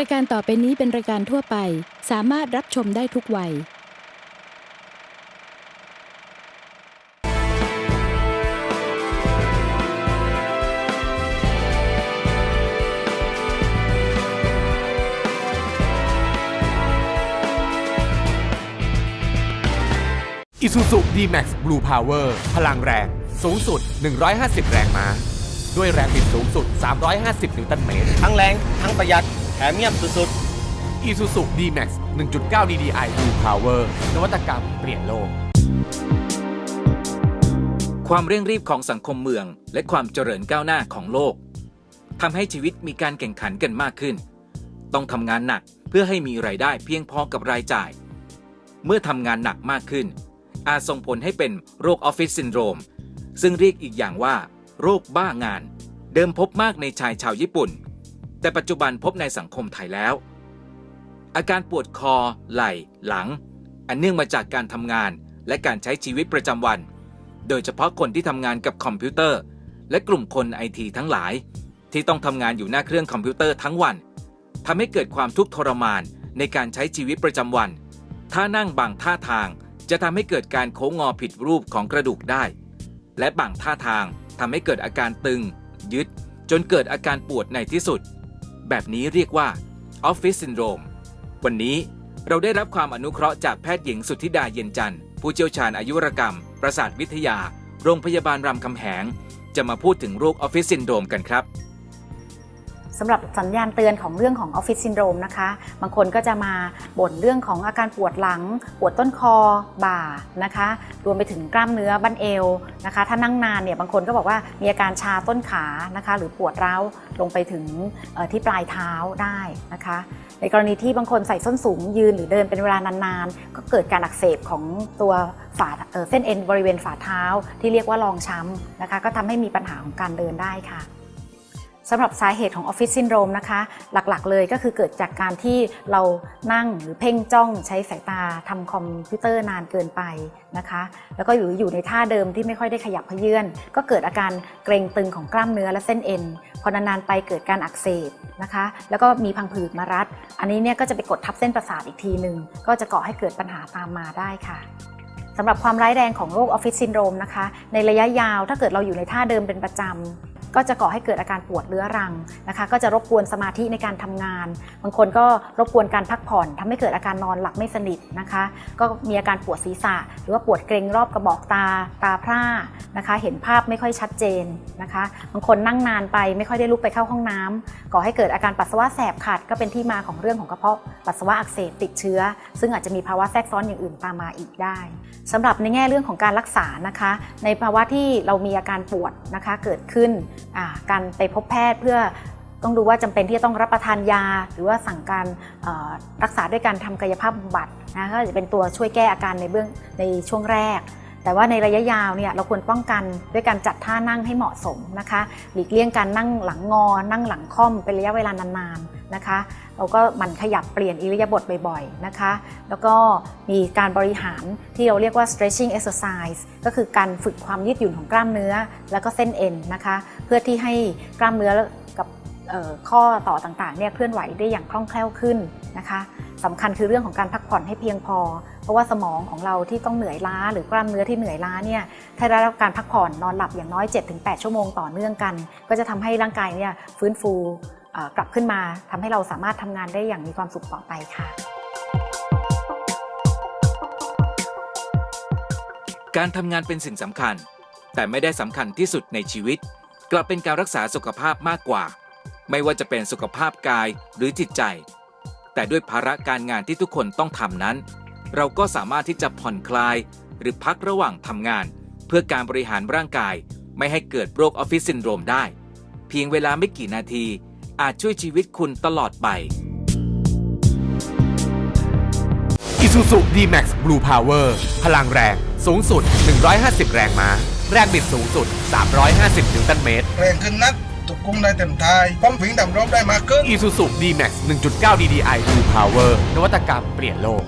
รายการต่อไปนี้เป็นรายการทั่วไป สามารถรับชมได้ทุกวัย Isuzu D-Max Blue Power พลังแรง สูงสุด 150 แรงม้า ด้วยแรงบิดสูงสุด 350 นิวตันเมตร ทั้งแรง ทั้งประหยัด แถมเงียบสุด Isuzu D-Max 1.9 DDI Blue Power นวัตกรรมเปลี่ยนโลก ความเร่งรีบของสังคมเมือง และความเจริญก้าวหน้าของโลกทำให้ชีวิตมีการแข่งขันกันมากขึ้น ต้องทำงานหนักเพื่อให้มีรายได้เพียงพอกับรายจ่าย เมื่อทำงานหนักมากขึ้น อาจส่งผลให้เป็นโรคออฟฟิศซินโดรม ซึ่งเรียกอีกอย่างว่า โรคบ้างาน เดิมพบมากในชายชาวญี่ปุ่น แต่ปัจจุบันพบในสังคมไทยแล้ว อาการปวดคอ ไหล่ หลัง อันเนื่องมาจากการทำงานและการใช้ชีวิตประจำวัน โดยเฉพาะคนที่ทำงานกับคอมพิวเตอร์ และกลุ่มคนไอทีทั้งหลาย ที่ต้องทำงานอยู่หน้าเครื่องคอมพิวเตอร์ทั้งวันทำให้เกิดความทุกข์ทรมานในการใช้ชีวิตประจำวันถ้านั่งบางท่าทางจะทำให้เกิดการโค้งงอผิดรูปของกระดูกได้ และบางท่าทางทำให้เกิดอาการตึง ยึด จนเกิดอาการปวดในที่สุด แบบนี้เรียกว่าออฟฟิศซินโดรมวันนี้เราได้รับความอนุเคราะห์จากแพทย์หญิงสุทธิดาเย็นจันทร์ผู้เชี่ยวชาญอายุรกรรม ประสาทวิทยา โรงพยาบาลรามคำแหง จะมาพูดถึงโรคออฟฟิศซินโดรมกันครับ สำหรับสัญญาณเตือนของเรื่องของออฟฟิศซินโดรมนะคะ บางคนก็จะมาบ่นเรื่องของอาการปวดหลัง ปวดต้นคอ บ่านะคะ รวมไปถึงกล้ามเนื้อบั้นเอวนะคะ ถ้านั่งนานเนี่ยบางคนก็บอกว่ามีอาการชาต้นขานะคะ หรือปวดร้าวลงไปถึงที่ปลายเท้าได้นะคะ ในกรณีที่บางคนใส่ส้นสูงยืนหรือเดินเป็นเวลานานๆ ก็เกิดการอักเสบของตัวฝ่าเส้นเอ็นบริเวณฝ่าเท้าที่เรียกว่า รองช้ำนะคะ ก็ทำให้มีปัญหาของการเดินได้ค่ะ สำหรับสาเหตุของออฟฟิศซินโดรมนะคะ หลักๆ เลยก็คือเกิดจากการที่เรานั่งหรือเพ่งจ้องใช้สายตาทำคอมพิวเตอร์นานเกินไปนะคะ แล้วก็อยู่อยู่ในท่าเดิมที่ไม่ค่อยได้ขยับเขยื่อน ก็เกิดอาการเกร็งตึงของกล้ามเนื้อและเส้นเอ็นพอนานๆไปเกิดการอักเสบนะคะ แล้วก็มีพังผืดมารัด อันนี้เนี่ยก็จะไปกดทับเส้นประสาทอีกทีหนึ่งก็จะก่อให้เกิดปัญหาตามมาได้ค่ะสำหรับความร้ายแรงของโรคออฟฟิศซินโดรมนะคะ ในระยะยาวถ้าเกิดเราอยู่ในท่าเดิมเป็นประจำ ก็จะก่อให้เกิดอาการปวดเรื้อรังนะคะ ก็จะรบกวนสมาธิในการทำงาน บางคนก็รบกวนการพักผ่อนทำให้เกิดอาการนอนหลับไม่สนิทนะคะ ก็มีอาการปวดศีรษะ หรือว่าปวดเกรงรอบกระบอกตาตาพร่านะคะ เห็นภาพไม่ค่อยชัดเจนนะคะ บางคนนั่งนานไปไม่ค่อยได้ลุกไปเข้าห้องน้ำก่อให้เกิดอาการปัสสาวะแสบขัดก็เป็นที่มาของเรื่องของกระเพาะปัสสาวะอักเสบติดเชื้อ ซึ่งอาจจะมีภาวะแทรกซ้อนอย่างอื่นตามมาอีกได้สำหรับในแง่เรื่องของการรักษานะคะ ในภาวะที่เรามีอาการปวดนะคะเกิดขึ้นการไปพบแพทย์เพื่อต้องดูว่าจำเป็นที่จะต้องรับประทานยา หรือว่าสั่งการรักษาด้วยการทำกายภาพบำบัดนะก็จะเป็นตัวช่วยแก้อาการในเบื้องในช่วงแรก แต่ว่าในระยะยาวเนี่ยเราควรป้องกันด้วยการจัดท่านั่งให้เหมาะสมนะคะ หลีกเลี่ยงการนั่งหลังงอ นั่งหลังค่อมเป็นระยะเวลานานๆ นะคะ เราก็หมันขยับเปลี่ยนอิริยาบถบ่อยๆนะคะ แล้วก็มีการบริหารที่เราเรียกว่า stretching exercise ก็คือการฝึกความยืดหยุ่นของกล้ามเนื้อ แล้วก็เส้นเอ็นนะคะ เพื่อที่ให้กล้ามเนื้อกับข้อต่อต่างๆเนี่ยเคลื่อนไหวได้อย่างคล่องแคล่วขึ้นนะคะสำคัญคือเรื่องของการพักผ่อนให้เพียงพอ เพราะว่าสมองของเราที่ต้องเหนื่อยล้า หรือกล้ามเนื้อที่เหนื่อยล้าเนี่ยถ้าได้รับการพักผ่อนนอนหลับอย่างน้อย 7-8 ชั่วโมงต่อเนื่องกัน ก็จะทำให้ร่างกายเนี่ยฟื้นฟู กลับขึ้นมาทำให้เราสามารถทำงานได้อย่างมีความสุขต่อไปค่ะ การทำงานเป็นสิ่งสำคัญ แต่ไม่ได้สำคัญที่สุดในชีวิต กลับเป็นการรักษาสุขภาพมากกว่า ไม่ว่าจะเป็นสุขภาพกายหรือจิตใจ แต่ด้วยภาระการงานที่ทุกคนต้องทำนั้น เราก็สามารถที่จะผ่อนคลาย หรือพักระหว่างทำงาน เพื่อการบริหารร่างกาย ไม่ให้เกิดโรคออฟฟิศซินโดรมได้ เพียงเวลาไม่กี่นาที อาจช่วยชีวิตคุณตลอดไป Isuzu D-Max Blue Power พลังแรงสูงสุด 150 แรงม้า แรงบิดสูงสุด 350นิวตันเมตร แรงขึ้นนักตุกกุ้งได้เต็มทายป้อมผิงดำรบได้มากขึ้น Isuzu D-Max 1.9 DDI Blue Power นวัตกรรมเปลี่ยนโลก